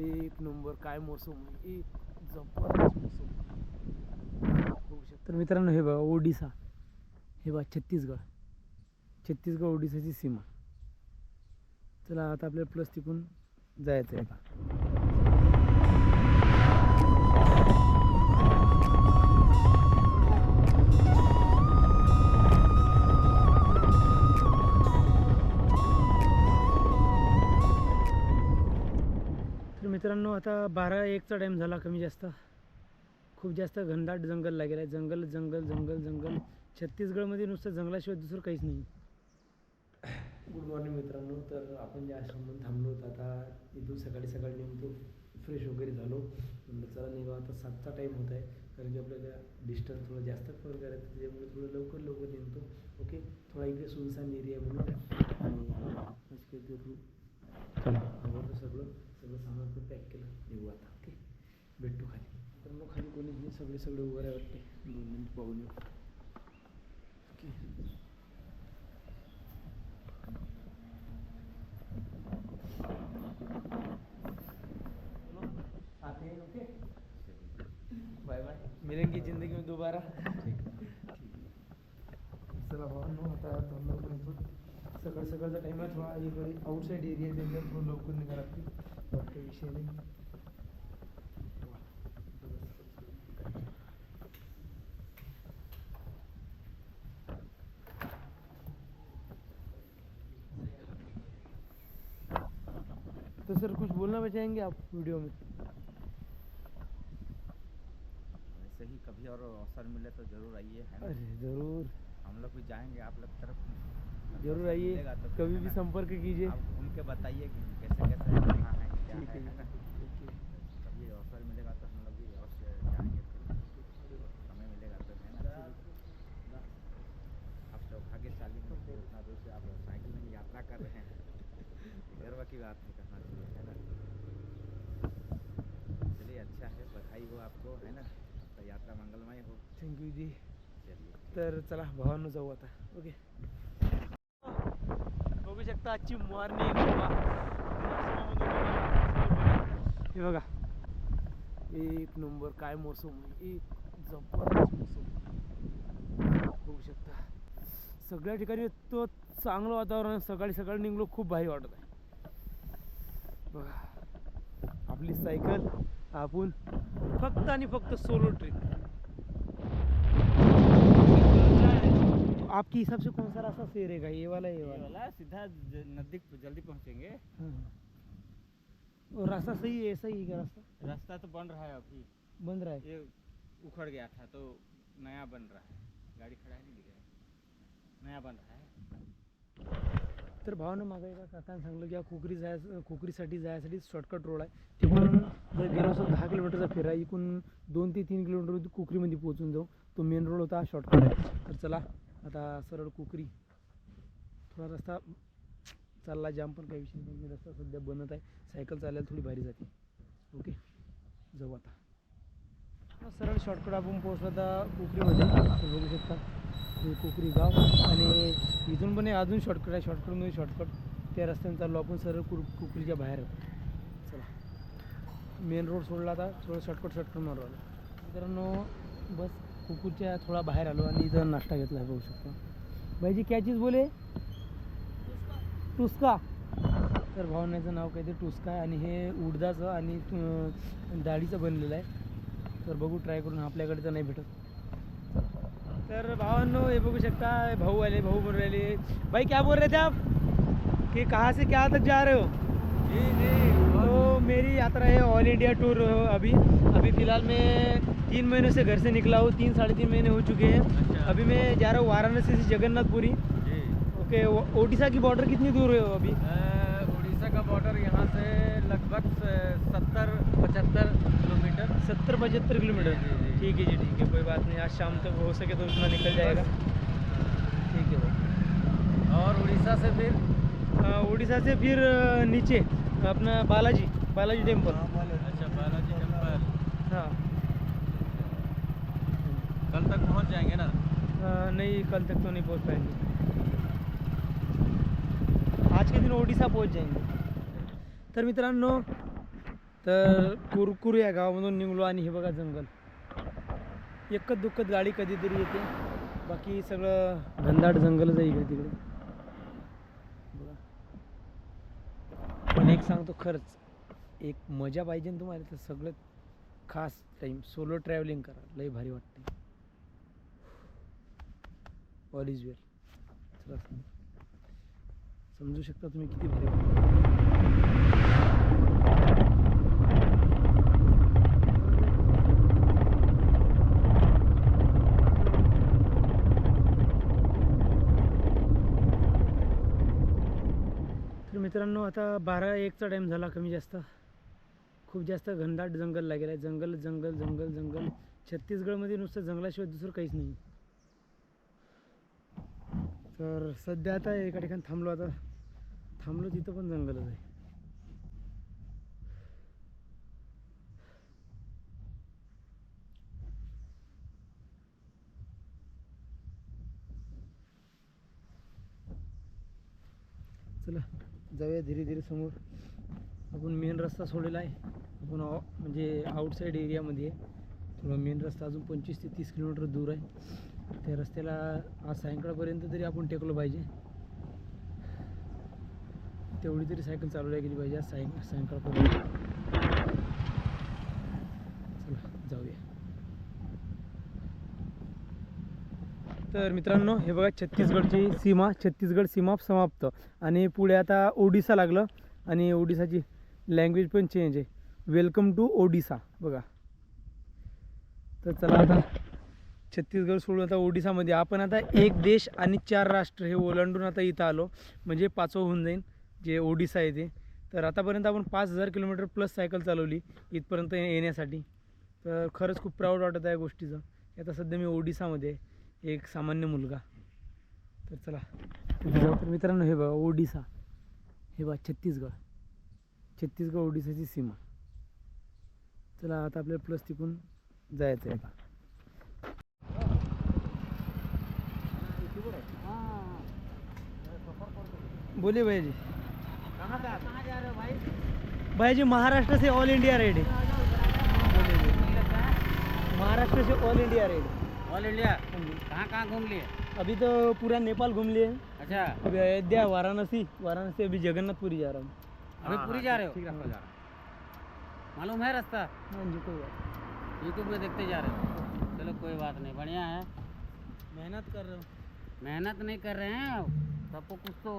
एक नंबर काय मोसम एक जबरदस्त मोसम. बघू तर मित्रांनो हे बघा ओडिसा. हे बघा छत्तीसगड. छत्तीसगड ओडिसाची सीमा. चला आता आपल्याला प्लस तिकून जायचं आहे मित्रांनो आता बारा एकचा टाईम झाला कमी जास्त. खूप जास्त घनदाट जंगल लागेल आहे. जंगल जंगल जंगल जंगल. छत्तीसगडमध्ये नुसतं जंगलाशिवाय दुसरं काहीच नाही. गुड मॉर्निंग मित्रांनो. तर आपण ज्या आश्रमात थांबलो होतो आता इथून सकाळी सकाळी निघतो फ्रेश वगैरे झालो. म्हणलं चला निघा आता सातचा टाईम होत आहे. कारण की आपल्याला डिस्टन्स थोडं जास्त कव्हर करायचं त्याच्यामुळे थोडं लवकर लवकर निघतो ओके थोडा इकडे सुनसान एरिया म्हणून. आणि सगळं. सगळं सामान पण पॅक केलं निघू आता ओके? भेटतो खाली. तर मग खाली कोणीच नाही सगळे सगळे उभं आहे वाटते दोन मिनिट पाहून येऊ. ओके. आते हैं ओके? Bye bye. मिलेंगे जिंदगी में दोबारा. चला भावांनो आता येतो सकाळ सकाळचा टाईम आहे थोडा इकडे आउटसाईड एरिया त्याच्यात थोडं लवकर निघा लागते. तो सर कुछ बोलना चाहेंगे आप वीडियो में? वैसे ही कभी और अवसर मिले तो ज़रूर आइए है ना? अरे ज़रूर। हम लोग भी जाएँगे आप लोग तरफ़। ज़रूर आइए तो कभी भी संपर्क कीजिए। घूम के बताइए कि कैसे कैसे क्या है, है है भी है हैं यात्रा कर रहे हैं गर्व की बात है कहना चाहिए है ना चलिए अच्छा है बधाई हो आपको है ना तो यात्रा मंगलमय हो थँक्यू जी चलिए तर चला भावांनो जाऊ आता ओके बघू शकता आजची मॉर्निंग हे बघा. एक नंबर काय मोसम आहे. एक जबरदस्त मोसम बघू शकता. सगळ्या ठिकाणी तो चांगलं वातावरण. सकाळी सकाळी निघलो खूप भारी वाटत आहे. बघा. आपली सायकल आपण फक्त आणि फक्त सोलो ट्रिप आपके हिसाब से कौन सा रास्ता सही रहेगा? ये वाला ये वाला. वाला सीधा नजदीक जल्दी पहुंचेंगे। हाँ। और रास्ता सही है ऐसा ही क्या रास्ता? रास्ता तो बन रहा है अभी। बंद रहा है? ये उखड़ गया था तो नया बन रहा है। गाड़ी खड़ा है नहीं दिख रहा नया बन रहा है। तर भावानं मागं एका काकाने सांगलं की हा कोकरी जायचं कोकरीसाठी जायसाठी शॉर्टकट रोड आहे। तिकडून जर गेलो असं दहा किलोमीटरचा फेरा इकडून दोन ते तीन किलोमीटर कोकरीमध्ये पोहोचून जाऊ. तो मेन रोड होता हा शॉर्टकट आहे तर चला आता सरळ कोकरी. थोडा रस्ता चालला जाम पण काही विषय नाही. रस्ता सध्या बनत आहे. सायकल चालायला थोडी भारी जाते. ओके? जाऊ आता. सरळ शॉर्टकट आपण पोहोचला आता कोकरीमध्ये. बघू शकता. हे कोकरी गाव. आणि इथून पण अजून शॉर्टकट आहे. शॉर्टकटमध्ये म्हणजे शॉर्टकट त्या रस्त्याने चाललो आपण सरळ कुक कोकरीच्या बाहेर चला. मेन रोड सोडला आता. थोडं शॉर्टकट शॉर्टकट मारू आलो मित्रांनो बस कुकुरच्या थोडा बाहेर आलो आणि इथं नाश्ता घेतला आहे बघू शकता. भाईजी कॅचीच बोले? टुस्का. तर भावण्याचं नाव काहीतरी टुस्का आहे आणि हे उडदाचं आणि डाळीचं बनलेलं आहे. तर बघू ट्राय करून आपल्याकडे तर नाही भेटत. तर भावांनो हे बघू शकता भाऊ आले भाऊ बोल रहे भाई क्या बोल रहे थे आप? कि कहाँ से क्या तक जा रहे हो? जी जी. तो मेरी यात्रा है ऑल इंडिया टूर अभी. अभी फ़िलहाल मैं तीन महीनों से घर से निकला हूँ तीन साढ़े तीन महीने हो चुके हैं. अच्छा। अभी मैं जा रहा हूँ वाराणसी से जगन्नाथपुरी. ओके ओडिशा की बॉर्डर कितनी दूर है अभी? उड़ीसा का बॉर्डर यहाँ से लगभग सत्तर पचहत्तर किलोमीटर। सत्तर पचहत्तर किलोमीटर। ठीक है जी ठीक है कोई बात नहीं आज शाम तक हो सके तो उतना निकल जाएगा। ठीक है भाई। और उड़ीसा से फिर? उड़ीसा से फिर नीचे अपना बालाजी बालाजी टेंपल अच्छा बालाजी टेंपल हाँ। कल तक पहुँच जाएँगे ना? अ, नहीं कल तक तो नहीं पहुँच पाएँगे। आज के दिन ओडिसा पोहोच जाईल तर मित्रांनो तर कुरकुर या गावामधून निघलो आणि हे बघा जंगल. एकच दुःखद गाडी कधीतरी येते. बाकी सगळं घनदाट जंगलच आहे इकडे तिकडे. पण एक सांगतो खरंच एक मजा पाहिजे ना तुम्हाला तर सगळं खास टाईम सोलो ट्रॅव्हलिंग करा. लई भारी वाटते ऑल इज वेल चला. समजू. शकता तुम्ही किती भारी तर मित्रांनो आता बारा एकचा टाईम झाला कमी जास्त. खूप जास्त घनदाट जंगल लागेल आहे. जंगल जंगल जंगल जंगल. छत्तीसगडमध्ये नुसतं जंगलाशिवाय दुसरं काहीच नाही. तर सध्या आता एका ठिकाणी थांबलो आता. थांबलो तिथं पण जंगलच आहे. चला जाऊया धीरे धीरे समोर. आपण मेन रस्ता सोडलेला आहे. आपण म्हणजे आउटसाईड एरियामध्ये आहे. थोडा मेन रस्ता अजून पंचवीस ते तीस किलोमीटर दूर आहे. त्या रस्त्याला आज सायंकाळपर्यंत तरी आपण टेकलो पाहिजे. तेवढी तरी सायकल चालवल्या गेली पाहिजे साय सायंकाळपर्यंत चला जाऊया. तर मित्रांनो हे बघा छत्तीसगडची सीमा छत्तीसगड सीमा समाप्त. आणि पुढे आता ओडिसा लागलं. आणि ओडिसाची लँग्वेज पण चेंज आहे. वेलकम टू ओडिसा बघा. तर चला आता छत्तीसगड सोडून आता ओडिसामध्ये. आपण आता एक देश आणि चार राष्ट्र हे ओलांडून आता इथं आलो. म्हणजे पाचवं होऊन जाईल जे ओडिसा आहे ते. तर आतापर्यंत आपण पाच हजार किलोमीटर प्लस सायकल चालवली इथपर्यंत ये- येण्यासाठी. तर खरंच खूप प्राऊड वाटत आहे या गोष्टीचं. आता सध्या मी ओडिसामध्ये एक सामान्य मुलगा. तर चला. जाऊ. तर मित्रांनो हे बघा ओडिसा. हे बघा छत्तीसगड. छत्तीसगड ओडिसाची सीमा. चला आता आपल्याला प्लस तिकून जायचं आहे आता. बोले भाईजी. भाई जी महाराष्ट्र से ऑल इंडिया रेड है महाराष्ट्र से all India red all India कहाँ कहाँ घूम लिए? अभी तो पूरा नेपाल घूम लिए। अच्छा। अभी अयोध्या वाराणसी वाराणसी अभी जगन्नाथपुरी जा रहा हूँ. अभी पूरी जा रहे हो? जा मालूम है रास्ता? यूट्यूब में देखते जा रहे हो? चलो कोई बात नहीं बढ़िया है। मेहनत कर रहे हो. मेहनत नहीं कर रहे हैं सबको कुछ तो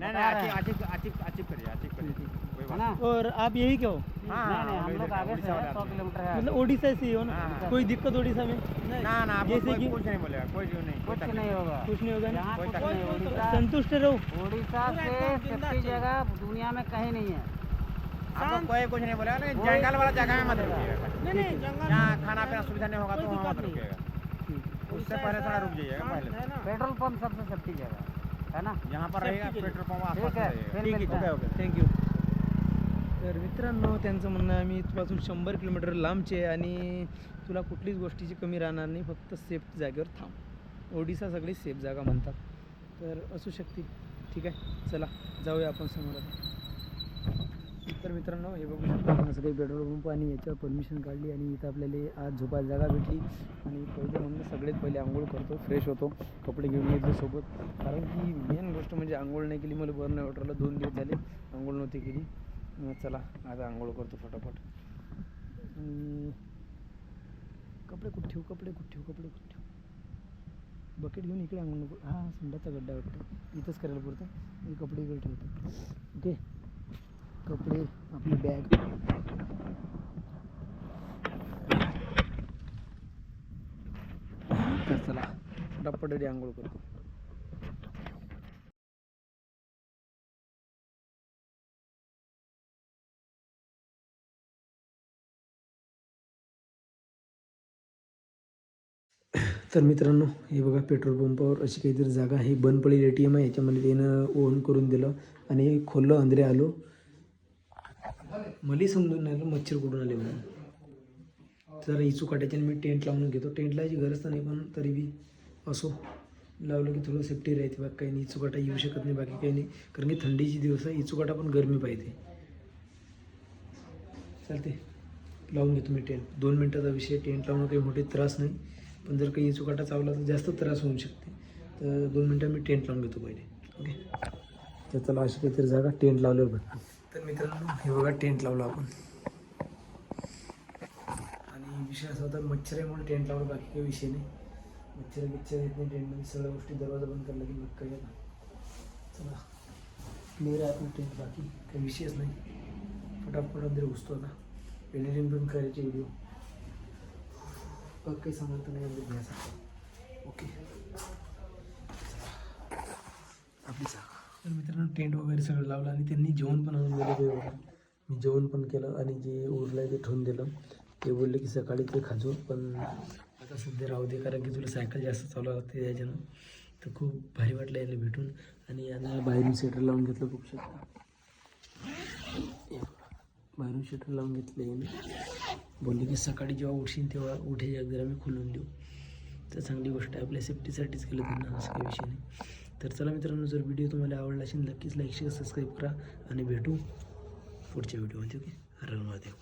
नहीं नहीं हैं। करिए करिए। है ना और आप यही क्यों हाँ, नहीं नहीं हम लोग आगे से उड़ीसा सौ किलोमीटर है। मतलब ओडिशा से ही हो ना? हाँ। कोई दिक्कत ओडिशा में? ना ना जैसे कि- कुछ नहीं बोलेगा कोई जो नहीं कुछ नहीं होगा। कुछ नहीं होगा यहाँ नहीं नहीं। उड़ीसा संतुष्ट रहो। उड़ीसा से सेफ्टी जगह दुनिया में कहीं नहीं है। आपको कोई कुछ नहीं बोलेगा कोई- जंगल वाला जगह में मत रुकिएगा। नहीं नहीं जंगल जहाँ खाना पीना सुविधा नहीं होगा तो वहाँ मत रुकिएगा। उससे पहले थोड़ा रुक जाइएगा पहले। पेट्रोल पंप सबसे सेफ्टी जगह है ना? यहाँ पर रहेगा। पेट्रोल पंप आसपास ठीक है ठीक आहे हैं। ओके ओके थँक्यू तर मित्रांनो त्यांचं म्हणणं आहे आम्ही इथपासून शंभर किलोमीटर लांबचे आहे आणि तुला कुठलीच गोष्टीची कमी राहणार नाही फक्त सेफ जागेवर थांब. ओडिसा सगळी सेफ जागा म्हणतात. तर असू शकते ठीक आहे चला जाऊया आपण समोर आता. तर मित्रांनो हे बघू शकता आपण असं काही पेट्रोल पंप आणि याच्यावर परमिशन काढली आणि इथं आपल्याला आज झोपायला जागा भेटली. आणि पहिले म्हणून सगळ्यात पहिले आंघोळ करतो फ्रेश होतो कपडे घेऊन येतो सोबत. कारण की मेन गोष्ट म्हणजे आंघोळ नाही केली मला बरं नाही वाटलं दोन दिवस झाले आंघोळ नव्हती केली. चला आज आंघोळ करतो फटाफट. आणि कपडे कुठे ठेवू कपडे कुठे ठेवू कपडे कुठे ठेवू? बकेट घेऊन इकडे आंघोळ नको. हां संडाचा गड्डा वाटतो. इथंच करायला पुरतं. मी कपडे इकडे ठेवतो. ओके कपडे आपली बॅग तर चला फटाफट आंघोळ करतो तर मित्रांनो हे बघा पेट्रोल पंपावर अशी काहीतरी जागा आहे. बंद पडेल ए टी एम आहे याच्यामध्ये त्यानं ओन करून दिलं आणि खोललं अंदरे आलो. मलाही समजून नाही आलं मच्छर कुठून आले म्हणून? जरा इचू काटायची मी टेंट लावून घेतो. टेंट लावायची गरज तर नाही पण तरी बी असो. लावलं की थोडं सेफ्टी राहते बाकी काही नाही. इचूकाटा येऊ शकत नाही बाकी काही नाही. कारण की थंडीची दिवस आहे इचूकाटा पण गरमी पाहिजे. चालते लावून घेतो मी टेंट. दोन मिनटाचा विषय टेंट लावणं काही मोठे त्रास नाही. पण जर काही चुकाटा चावला तर जास्त त्रास होऊ शकते. तर दोन मिनटं मी टेंट लावून घेतो पहिले. ओके? तर चला अशी काहीतरी जागा टेंट लावल्यावर भेटतो तर मित्रांनो हे बघा टेंट लावला आपण. आणि विषय असा होता मच्छर आहे म्हणून टेंट लावलं बाकी काही विषय नाही. मच्छर बिच्छर येत नाही टेंटमध्ये सगळ्या गोष्टी दरवाजा बंद करला की नक्का येतात चला क्लिअर आहे आपलं टेंट बाकी. काही विषयच नाही. फटाफट अंदर घुसतो आता. एडिटिंग पण करायची व्हिडिओ काही सांगत नाही अंदर घ्यायचा. ओके आपली जागा तर मित्रांनो टेंट वगैरे सगळं लावलं आणि त्यांनी जेवण पण आणून दिलं ते मी जेवण पण केलं आणि जे उरलं आहे ते ठेवून दिलं. ते बोलले की सकाळी ते खाजो पण आता सध्या राहू दे कारण की तुला सायकल जास्त चालवावं लागते त्याच्यानं तर खूप भारी वाटलं याला भेटून. आणि याला बाहेरून स्वेटर लावून घेतलं खूप शकता बाहेरून शटर लावून घेतले याने. बोलले की सकाळी जेव्हा उठशील तेव्हा उठे जरा मी खोलून देऊ. तर चांगली गोष्ट आहे आपल्या सेफ्टीसाठीच केलं त्यांना असं काही विषय नाही. तर चला मित्रांनो जर व्हिडिओ तुम्हाला आवडला असेल नक्कीच लाईक शेअर सबस्क्राईब करा. आणि भेटू पुढच्या व्हिडिओमध्ये ओके? हर महादेव